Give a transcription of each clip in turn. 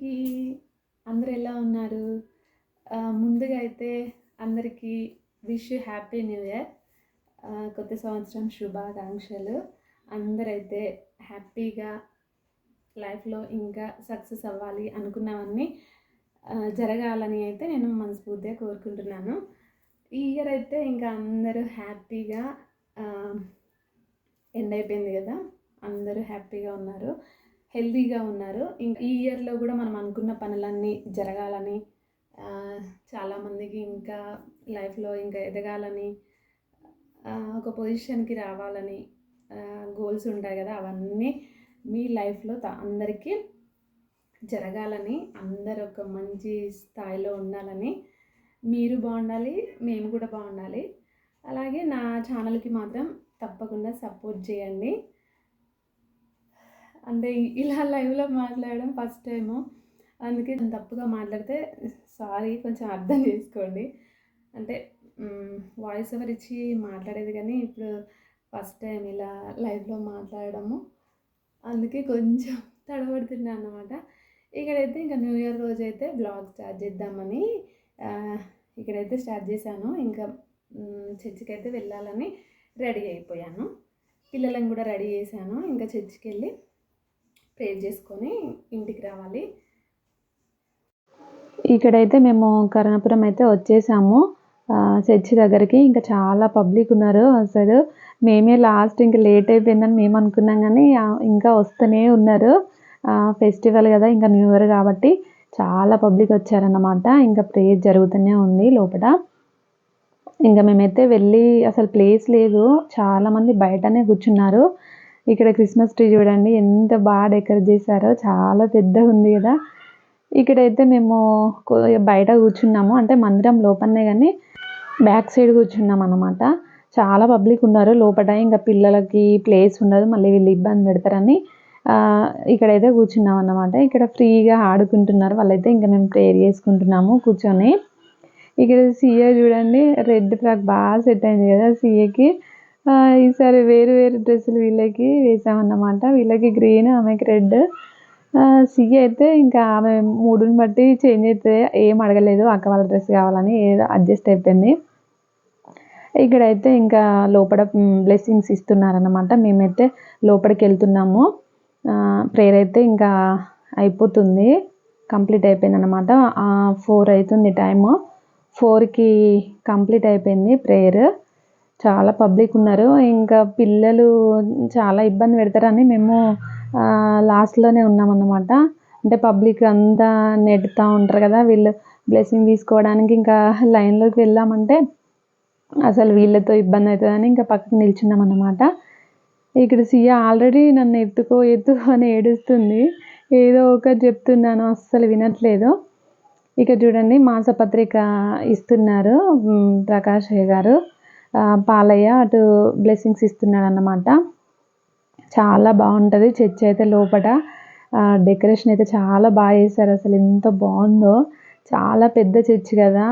అందరికీ అందరు ఎలా ఉన్నారు? ముందుగా అయితే అందరికీ విష్ హ్యాపీ న్యూ ఇయర్. కొత్త సంవత్సరం శుభాకాంక్షలు. అందరైతే హ్యాపీగా లైఫ్లో ఇంకా సక్సెస్ అవ్వాలి అనుకున్నవన్నీ జరగాలని అయితే నేను మనస్ఫూర్తిగా కోరుకుంటున్నాను. ఈ ఇయర్ అయితే ఇంకా అందరూ హ్యాపీగా ఎండ్ అయిపోయింది కదా? అందరూ హ్యాపీగా ఉన్నారు. హెల్తీగా ఉన్నారు. ఇంకా ఈ ఇయర్లో కూడా మనం అనుకున్న పనులన్నీ జరగాలని చాలామందికి ఇంకా లైఫ్లో ఇంకా ఎదగాలని ఒక పొజిషన్కి రావాలని గోల్స్ ఉంటాయి కదా అవన్నీ మీ లైఫ్లో అందరికీ జరగాలని అందరు ఒక మంచి స్థాయిలో ఉండాలని మీరు బాగుండాలి మేము కూడా బాగుండాలి. అలాగే నా ఛానల్కి మాత్రం తప్పకుండా సపోర్ట్ చేయండి. అంటే ఇలా లైవ్లో మాట్లాడడం ఫస్ట్ టైము. అందుకే తప్పుగా మాట్లాడితే సారీ కొంచెం అర్థం చేసుకోండి. అంటే వాయిస్ ఓవర్ ఇచ్చి మాట్లాడేది కానీ ఇప్పుడు ఫస్ట్ టైం ఇలా లైవ్లో మాట్లాడడము. అందుకే కొంచెం తడబడుతున్నా అన్నమాట. ఇక్కడైతే ఇంకా న్యూ ఇయర్ రోజు అయితే బ్లాగ్ స్టార్ట్ చేద్దామని ఇక్కడైతే స్టార్ట్ చేశాను. ఇంకా చర్చికి అయితే వెళ్ళాలని రెడీ అయిపోయాను. పిల్లలను కూడా రెడీ చేశాను. ఇంకా చర్చికి వెళ్ళి ప్రేర్ చేసుకొని ఇంటికి రావాలి. ఇక్కడైతే మేము కరణపురం అయితే వచ్చేసాము. చర్చి దగ్గరికి ఇంకా చాలా పబ్లిక్ ఉన్నారు అసలు. మేమే లాస్ట్ ఇంకా లేట్ అయిపోయిందని మేము అనుకున్నాం కానీ ఇంకా వస్తూనే ఉన్నారు. ఫెస్టివల్ కదా ఇంకా న్యూ ఇయర్ కాబట్టి చాలా పబ్లిక్ వచ్చారన్నమాట. ఇంకా ప్రేయర్ జరుగుతూనే ఉంది లోపల. ఇంకా మేమైతే వెళ్ళి అసలు ప్లేస్ లేదు. చాలామంది బయటనే కూర్చున్నారు. ఇక్కడ క్రిస్మస్ ట్రీ చూడండి ఎంత బాగా డెకరేట్ చేశారో చాలా పెద్దగా ఉంది కదా. ఇక్కడైతే మేము బయట కూర్చున్నాము అంటే మందిరం లోపలనే కానీ బ్యాక్ సైడ్ కూర్చున్నాం అనమాట చాలా పబ్లిక్ ఉన్నారు లోపల ఇంకా పిల్లలకి ప్లేస్ ఉండదు మళ్ళీ వీళ్ళు ఇబ్బంది పెడతారని. ఇక్కడైతే కూర్చున్నాం అన్నమాట. ఇక్కడ ఫ్రీగా ఆడుకుంటున్నారు వాళ్ళైతే ఇంకా మేము ప్రేయర్ చేసుకుంటున్నాము కూర్చొని. ఇక్కడ సీఏ చూడండి రెడ్ ఫ్రాక్ బాగా సెట్ అయింది కదా సీఏకి. ఈసారి వేరు వేరు డ్రెస్సులు వీళ్ళకి వేసామన్నమాట. వీళ్ళకి గ్రీన్ ఆమెకి రెడ్ సి అయితే ఇంకా ఆమె మూడుని బట్టి చేంజ్ అయితే ఏం అడగలేదు. అక్క వాళ్ళ డ్రెస్ కావాలని ఏదో అడ్జస్ట్ అయిపోయింది. ఇక్కడైతే ఇంకా లోపల బ్లెస్సింగ్స్ ఇస్తున్నారన్నమాట. మేమైతే లోపలికి వెళ్తున్నాము. ప్రేయర్ అయితే ఇంకా అయిపోతుంది. కంప్లీట్ అయిపోయింది అనమాట ఫోర్ అవుతుంది టైము ఫోర్కి కంప్లీట్ అయిపోయింది ప్రేయర్ చాలా పబ్లిక్ ఉన్నారు. ఇంకా పిల్లలు చాలా ఇబ్బంది పెడతారని మేము లాస్ట్లోనే ఉన్నామన్నమాట. అంటే పబ్లిక్ అంతా నెట్టుతూ ఉంటారు కదా వీళ్ళు బ్లెస్సింగ్ తీసుకోవడానికి ఇంకా లైన్లోకి వెళ్ళామంటే అసలు వీళ్ళతో ఇబ్బంది అవుతుందని ఇంకా పక్కకు నిల్చున్నాం అన్నమాట ఇక్కడ సియా ఆల్రెడీ నన్ను ఎత్తుకో ఎత్తుకో అని ఏడుస్తుంది. ఏదో ఒకటి చెప్తున్నాను అస్సలు వినట్లేదు. ఇక చూడండి మాసపత్రిక ఇస్తున్నారు ప్రకాష్ గారు. పాలయ్య అటు బ్లెస్సింగ్స్ ఇస్తున్నాడు అన్నమాట చాలా బాగుంటుంది చర్చ్ అయితే లోపల డెకరేషన్ అయితే చాలా బాగా చేశారు అసలు. ఎంత బాగుందో. చాలా పెద్ద చర్చ్ కదా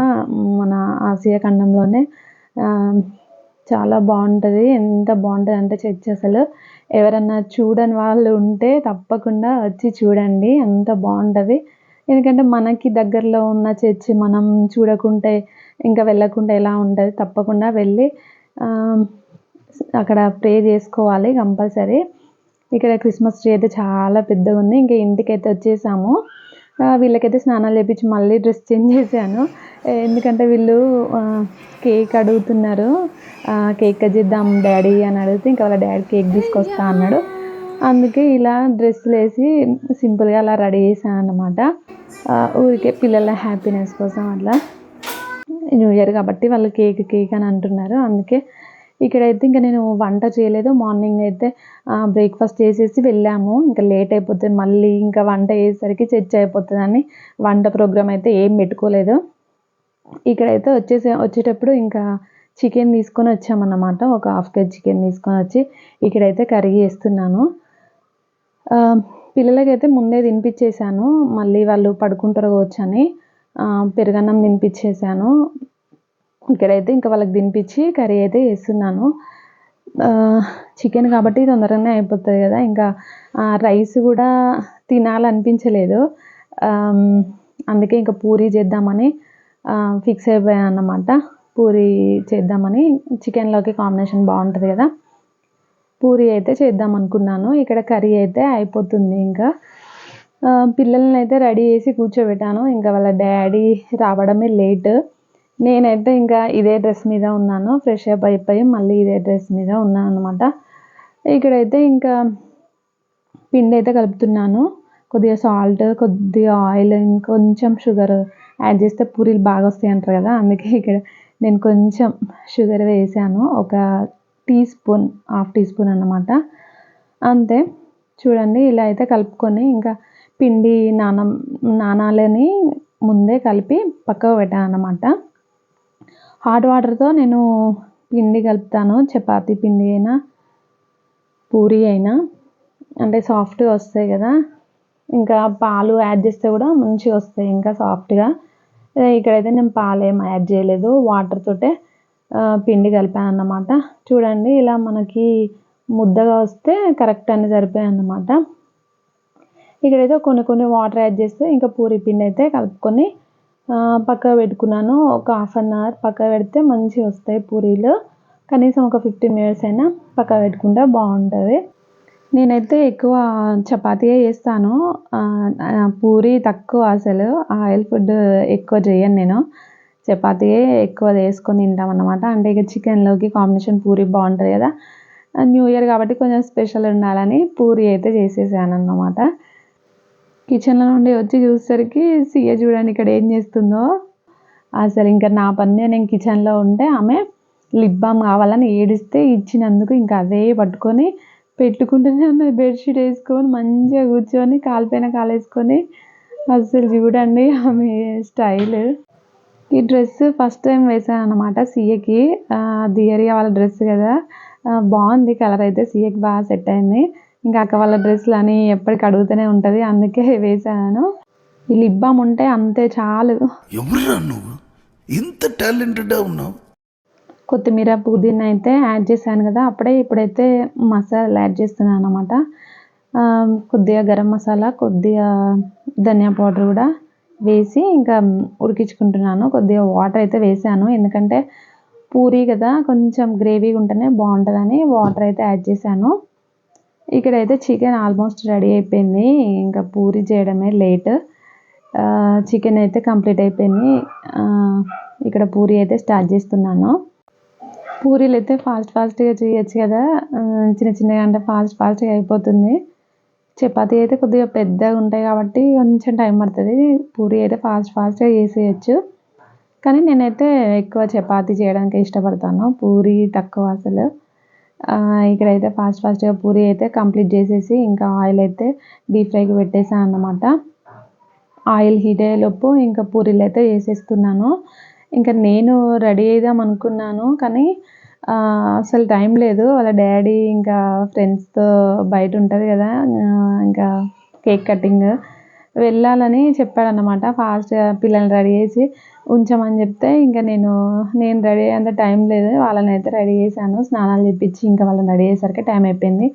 మన ఆసియా ఖండంలోనే. చాలా బాగుంటుంది. ఎంత బాగుంటుంది అంటే చర్చ్ అసలు. ఎవరన్నా చూడని వాళ్ళు ఉంటే తప్పకుండా వచ్చి చూడండి. అంత బాగుంటుంది. ఎందుకంటే మనకి దగ్గరలో ఉన్న చర్చి మనం చూడకుంటే ఇంకా వెళ్ళకుండా ఎలా ఉంటుంది తప్పకుండా వెళ్ళి అక్కడ ప్రే చేసుకోవాలి కంపల్సరీ. ఇక్కడ క్రిస్మస్ ట్రీ అయితే చాలా పెద్దగా ఉంది. ఇంకా ఇంటికైతే వచ్చేసాము. వీళ్ళకైతే స్నానాలు చేపించి మళ్ళీ డ్రెస్ చేంజ్ చేశాను. ఎందుకంటే వీళ్ళు కేక్ అడుగుతున్నారు. కేక్ చేద్దాం డాడీ అని అడిగితే ఇంకా వాళ్ళ డాడీ కేక్ తీసుకొస్తా అన్నాడు. అందుకే ఇలా డ్రెస్సులు వేసి సింపుల్గా అలా రెడీ చేశాను అనమాట ఊరికే పిల్లల హ్యాపీనెస్ కోసం అట్లా. న్యూ ఇయర్ కాబట్టి వాళ్ళు కేక్ కేక్ అని అంటున్నారు. అందుకే ఇక్కడైతే ఇంకా నేను వంట చేయలేదు. మార్నింగ్ అయితే బ్రేక్ఫాస్ట్ చేసేసి వెళ్ళాము. ఇంకా లేట్ అయిపోతుంది. మళ్ళీ ఇంకా వంట అయ్యేసరికి చర్చ అయిపోతుందని వంట ప్రోగ్రామ్ అయితే ఏం పెట్టుకోలేదు. ఇక్కడైతే వచ్చేసే వచ్చేటప్పుడు ఇంకా చికెన్ తీసుకొని వచ్చామన్నమాట. ఒక హాఫ్ కేజీ చికెన్ తీసుకొని వచ్చి ఇక్కడైతే కర్రీ చేస్తున్నాను. పిల్లలకైతే ముందే తినిపించేశాను. మళ్ళీ వాళ్ళు పడుకుంటారు కావచ్చు అని పెరుగన్నం తినిపించేసాను ఇక్కడైతే ఇంకా వాళ్ళకి తినిపించి కర్రీ అయితే వేస్తున్నాను చికెన్ కాబట్టి తొందరగానే అయిపోతుంది కదా. ఇంకా రైస్ కూడా తినాలనిపించలేదు. అందుకే ఇంకా పూరి చేద్దామని ఫిక్స్ అయిపోయాను అన్నమాట. పూరి చేద్దామని. చికెన్లోకి కాంబినేషన్ బాగుంటుంది కదా. పూరి అయితే చేద్దాం అనుకున్నాను ఇక్కడ కర్రీ అయితే అయిపోతుంది ఇంకా. పిల్లల్ని అయితే రెడీ చేసి కూర్చోబెట్టాను. ఇంకా వాళ్ళ డాడీ రావడమే లేట్. నేనైతే ఇంకా ఇదే డ్రెస్ మీద ఉన్నాను. ఫ్రెష్ అప్ అయిపోయి మళ్ళీ ఇదే డ్రెస్ మీద ఉన్నాను అనమాట ఇక్కడైతే ఇంకా పిండి అయితే కలుపుతున్నాను. కొద్దిగా సాల్ట్ కొద్దిగా ఆయిల్ ఇంకొంచెం షుగర్ యాడ్ చేస్తే పూరీలు బాగా వస్తాయి అంటారు కదా అందుకే ఇక్కడ నేను కొంచెం షుగర్ వేసాను. ఒక teaspoon half teaspoon అన్నమాట. అంతే. చూడండి ఇలా అయితే కలుపుకొని ఇంకా పిండి నాన నానాలని ముందే కలిపి పక్కకు పెట్టాను అన్నమాట హాట్ వాటర్తో నేను పిండి కలుపుతాను. చపాతీ పిండి అయినా పూరి అయినా. అంటే సాఫ్ట్గా వస్తాయి కదా. ఇంకా పాలు యాడ్ చేస్తే కూడా మంచిగా వస్తాయి ఇంకా సాఫ్ట్గా ఇక్కడైతే నేను పాలు ఏం యాడ్ చేయలేదు. వాటర్ తోటే పిండి కలిపాను అన్నమాట చూడండి ఇలా మనకి ముద్దగా వస్తే కరెక్ట్ అని సరిపోయాయి అన్నమాట ఇక్కడైతే కొన్ని కొన్ని వాటర్ యాడ్ చేస్తే ఇంకా పూరి పిండి అయితే కలుపుకొని పక్క పెట్టుకున్నాను. ఒక హాఫ్ అన్ అవర్ పక్క పెడితే మంచిగా వస్తాయి పూరీలు. కనీసం ఒక ఫిఫ్టీన్ మినిట్స్ అయినా పక్క పెట్టుకుంటే బాగుంటుంది. నేనైతే ఎక్కువ చపాతీయే చేస్తాను. పూరి తక్కువ అసలు. ఆయిల్ ఫుడ్ ఎక్కువ చేయను నేను. చపాతీయే ఎక్కువ వేసుకొని తింటాం అన్నమాట. అంటే ఇక చికెన్లోకి కాంబినేషన్ పూరి బాగుంటుంది కదా. న్యూ ఇయర్ కాబట్టి కొంచెం స్పెషల్ ఉండాలని పూరి అయితే చేసేసాను అన్నమాట. కిచెన్లో నుండి వచ్చి చూసేసరికి సీఏ చూడండి ఇక్కడ ఏం చేస్తుందో. అసలు ఇంకా నా పని నేను కిచెన్లో ఉంటే ఆమె లిప్ బామ్ కావాలని ఏడిస్తే ఇచ్చినందుకు ఇంకా అదే పట్టుకొని పెట్టుకుంటూనే ఉన్నది. బెడ్షీట్ వేసుకొని మంచిగా కూర్చొని కాలిపోయిన కాలేసుకొని అసలు చూడండి ఆమె స్టైల్. ఈ డ్రెస్ ఫస్ట్ టైం వేసాను అనమాట సీఏకి. దియరియా వాళ్ళ డ్రెస్ కదా. బాగుంది కలర్ అయితే సీఏకి బాగా సెట్ అయింది. ఇంకా అక్క వాళ్ళ డ్రెస్సులు అని ఎప్పటికి అడుగుతూనే ఉంటుంది. అందుకే వేసాను ఈ లిప్ బామ్ ఉంటే అంతే చాలు. ఎవరురా నువ్వు? ఇంత టాలెంటెడ్గా ఉన్నావు. కొత్తిమీర పుదీనా అయితే యాడ్ చేశాను కదా అప్పుడే ఇప్పుడైతే మసాలా యాడ్ చేస్తున్నాను అనమాట కొద్దిగా గరం మసాలా కొద్దిగా ధనియా పౌడర్ కూడా వేసి ఇంకా ఉడికించుకుంటున్నాను. కొద్దిగా వాటర్ అయితే వేసాను ఎందుకంటే పూరి కదా కొంచెం గ్రేవీగా ఉంటేనే బాగుంటుందని వాటర్ అయితే యాడ్ చేశాను. ఇక్కడైతే చికెన్ ఆల్మోస్ట్ రెడీ అయిపోయింది. ఇంకా పూరి చేయడమే లేట్ చికెన్ అయితే కంప్లీట్ అయిపోయింది. ఇక్కడ పూరి అయితే స్టార్ట్ చేస్తున్నాను. పూరీలు అయితే ఫాస్ట్ ఫాస్ట్గా చేయొచ్చు కదా. చిన్న చిన్నగా అంటే ఫాస్ట్ ఫాస్ట్గా అయిపోతుంది. చపాతి అయితే కొద్దిగా పెద్దగా ఉంటాయి కాబట్టి కొంచెం టైం పడుతుంది. పూరి అయితే ఫాస్ట్ ఫాస్ట్గా చేసేయచ్చు. కానీ నేనైతే ఎక్కువ చపాతి చేయడానికి ఇష్టపడతాను. పూరి తక్కువ అసలు. ఇక్కడైతే ఫాస్ట్ ఫాస్ట్గా పూరి అయితే కంప్లీట్ చేసేసి ఇంకా ఆయిల్ అయితే డీప్ ఫ్రైకి పెట్టేసాను అన్నమాట. ఆయిల్ హీట్ అయ్యేలోపు ఇంకా పూరీలు అయితే వేసేస్తున్నాను. ఇంకా నేను రెడీ అయిదాం అనుకున్నాను కానీ అసలు టైం లేదు. వాళ్ళ డాడీ ఇంకా ఫ్రెండ్స్తో బయట ఉంటుంది కదా ఇంకా కేక్ కటింగ్ వెళ్ళాలని చెప్పాడన్నమాట. ఫాస్ట్ పిల్లల్ని రెడీ చేసి ఉంచమని చెప్తే ఇంకా నేను నేను రెడీ అయ్యేంత టైం లేదు. వాళ్ళని అయితే రెడీ చేశాను. స్నానాలు చేపించి ఇంకా వాళ్ళని రెడీ అయ్యేసరికి టైం అయిపోయింది.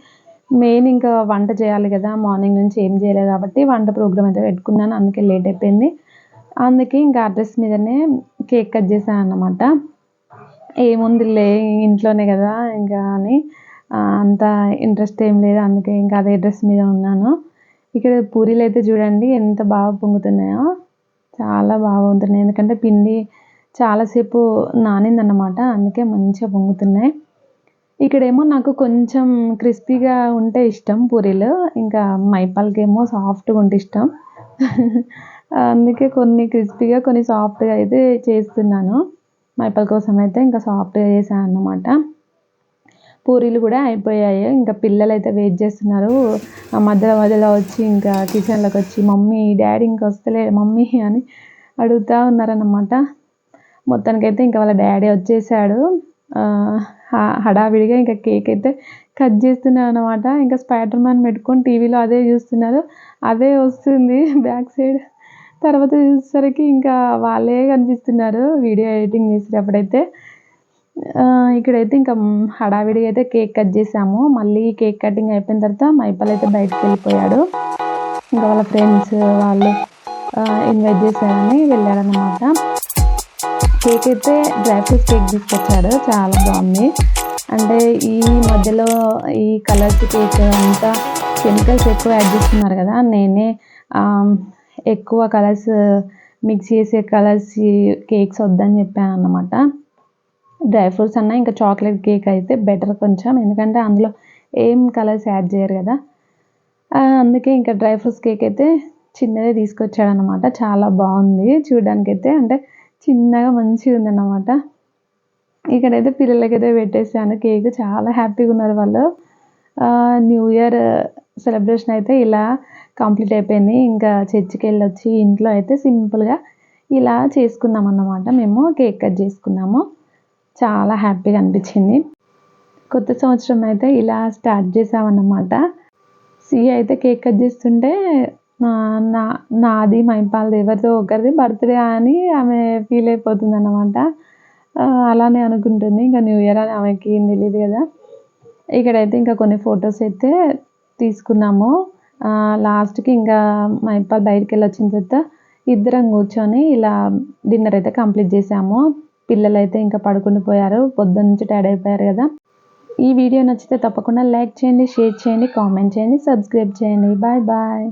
మెయిన్ ఇంకా వంట చేయాలి కదా. మార్నింగ్ నుంచి ఏం చేయలేదు కాబట్టి వంట ప్రోగ్రామ్ అయితే పెట్టుకున్నాను. అందుకే లేట్ అయిపోయింది. అందుకే ఇంకా అడ్రస్ మీదనే కేక్ కట్ చేశాను అన్నమాట. ఏముందిలే ఇంట్లోనే కదా ఇంకా అని అంత ఇంట్రెస్ట్ ఏం లేదు. అందుకే ఇంకా అదే అడ్రస్ మీద ఉన్నాను. ఇక్కడ పూరీలు అయితే చూడండి ఎంత బాగా పొంగుతున్నాయో. చాలా బాగా పొంగుతున్నాయి. ఎందుకంటే పిండి చాలాసేపు నానిందన్నమాట. అందుకే మంచిగా పొంగుతున్నాయి. ఇక్కడేమో నాకు కొంచెం క్రిస్పీగా ఉంటే ఇష్టం పూరీలు. ఇంకా మైపాల్కేమో సాఫ్ట్గా ఉంటే ఇష్టం. అందుకే కొన్ని క్రిస్పీగా కొన్ని సాఫ్ట్గా అయితే చేస్తున్నాను. మైపాల్ కోసం అయితే ఇంకా సాఫ్ట్గా చేశాను అన్నమాట పూరీలు కూడా అయిపోయాయి. ఇంకా పిల్లలు అయితే వెయిట్ చేస్తున్నారు మధ్యలో మధ్యలో వచ్చి ఇంకా కిచెన్లోకి వచ్చి మమ్మీ డాడీ ఇంకా వస్తలే మమ్మీ అని అడుగుతూ ఉన్నారన్నమాట. మొత్తానికైతే ఇంకా వాళ్ళ డాడీ వచ్చేసాడు. హడావిడిగా ఇంకా కేక్ అయితే కట్ చేస్తున్నాను అనమాట ఇంకా స్పైడర్ మ్యాన్ పెట్టుకొని టీవీలో అదే చూస్తున్నారు. అదే వస్తుంది బ్యాక్ సైడ్ తర్వాత చూసేసరికి ఇంకా వాళ్ళే కనిపిస్తున్నారు. వీడియో ఎడిటింగ్ చేసేటప్పుడైతే. ఇక్కడైతే ఇంకా హడావిడిగా అయితే కేక్ కట్ చేసాము. మళ్ళీ కేక్ కటింగ్ అయిపోయిన తర్వాత మైపల్ అయితే బయటకు వెళ్ళిపోయాడు. ఇంకా వాళ్ళ ఫ్రెండ్స్ వాళ్ళు ఇన్వైట్ చేశారని వెళ్ళారనమాట కేక్ అయితే డ్రై ఫ్రూట్స్ కేక్ తీసుకొచ్చాడు. చాలా బాగుంది. అంటే ఈ మధ్యలో ఈ కలర్స్ కేక్ అంతా కెమికల్స్ ఎక్కువ యాడ్ చేస్తున్నారు కదా నేనే ఎక్కువ కలర్స్ మిక్స్ చేసే కలర్స్ కేక్స్ వద్దని చెప్పాను అన్నమాట డ్రై ఫ్రూట్స్ అన్న ఇంకా చాక్లెట్ కేక్ అయితే బెటర్ కొంచెం. ఎందుకంటే అందులో ఏం కలర్స్ యాడ్ చేయరు కదా. అందుకే ఇంకా డ్రై ఫ్రూట్స్ కేక్ అయితే చిన్నదే తీసుకొచ్చాడనమాట చాలా బాగుంది. చూడడానికైతే అంటే చిన్నగా మంచిగా ఉందన్నమాట. ఇక్కడైతే పిల్లలకైతే పెట్టేసాను కేక్. చాలా హ్యాపీగా ఉన్నారు వాళ్ళు. న్యూ ఇయర్ సెలబ్రేషన్ అయితే ఇలా కంప్లీట్ అయిపోయింది. ఇంకా చర్చికి వెళ్ళొచ్చి ఇంట్లో అయితే సింపుల్గా ఇలా చేసుకున్నాం అన్నమాట మేము కేక్ కట్ చేసుకున్నాము. చాలా హ్యాపీగా అనిపించింది. కొత్త సంవత్సరం అయితే ఇలా స్టార్ట్ చేసామన్నమాట. సి అయితే కేక్ కట్ చేస్తుంటే నా- నాది మైపాల్ది ఎవరిదో ఒకరిది బర్త్డే అని ఆమె ఫీల్ అయిపోతుంది అన్నమాట అలానే అనుకుంటుంది. ఇంకా న్యూ ఇయర్ అని ఆమెకి ఏం తెలియదు కదా. ఇక్కడైతే ఇంకా కొన్ని ఫొటోస్ అయితే తీసుకున్నాము. లాస్ట్కి ఇంకా మైపాల్ బయటికి వెళ్ళి వచ్చిన తర్వాత ఇద్దరం కూర్చొని ఇలా డిన్నర్ అయితే కంప్లీట్ చేసాము. పిల్లలు అయితే ఇంకా పడుకుని పోయారు. పొద్దున్న నుంచి టైడ్ అయిపోయారు కదా. ఈ వీడియో నచ్చితే తప్పకుండా లైక్ చేయండి షేర్ చేయండి కామెంట్ చేయండి సబ్స్క్రైబ్ చేయండి. Bye bye.